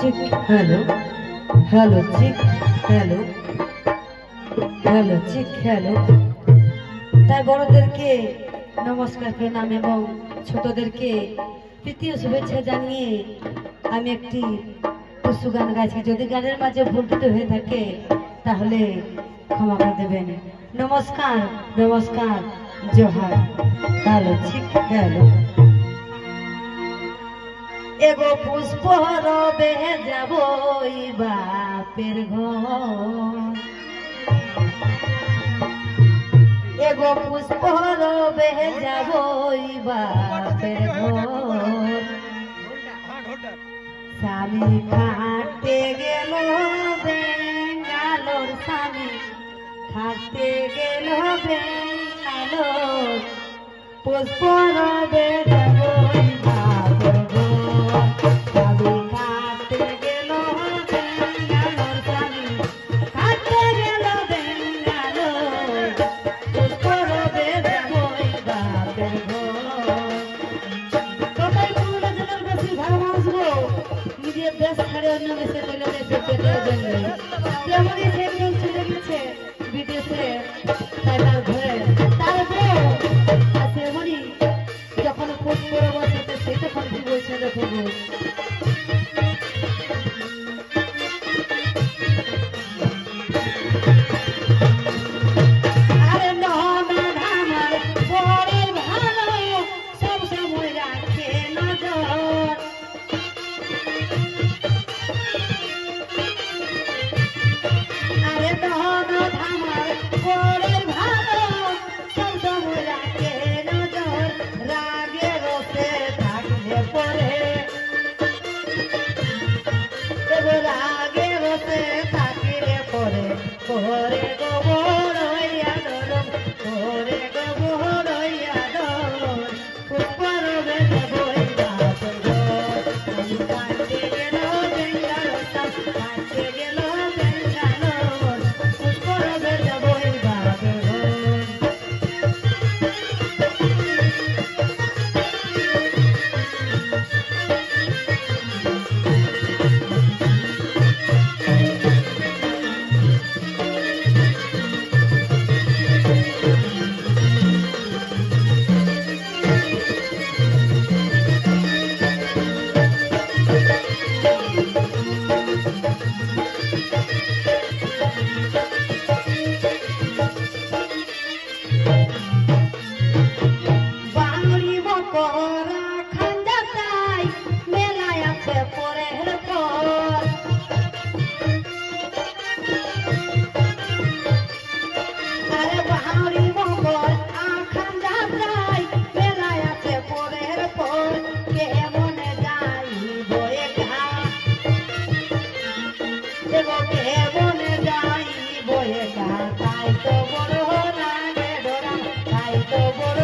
Chick hello hello chick hello hello chick hello তাই বড়দেরকে নমস্কার, প্রণাম এবং ছোটদেরকে তৃতীয় শুভেচ্ছা জানিয়ে আমি একটি টুসু গান গাইছি। যদি গানের মাঝে ভুল হয়ে থাকে, তাহলে ক্ষমা করে দেবেন। নমস্কার নমস্কার, জোহার। হ্যালো চিক হ্যালো এগো পুষ্প রবে যাব বাপের ঘর। এগো পুষ্প রবে যাব বাপের ঘর। স্বামী খাটে গেল বেঙ্গালোর, স্বামী খাটে গেল বেঙ্গালোর। পুষ্প রবে দেশ দেশে চলে যেতে পেটের জন্য তেমনই সে একজন চলে গেছে বিদেশে তাই তার ঘরে তার বউ আর যখন পোষ করে তখন কি বলছে দেখো देवो কবরে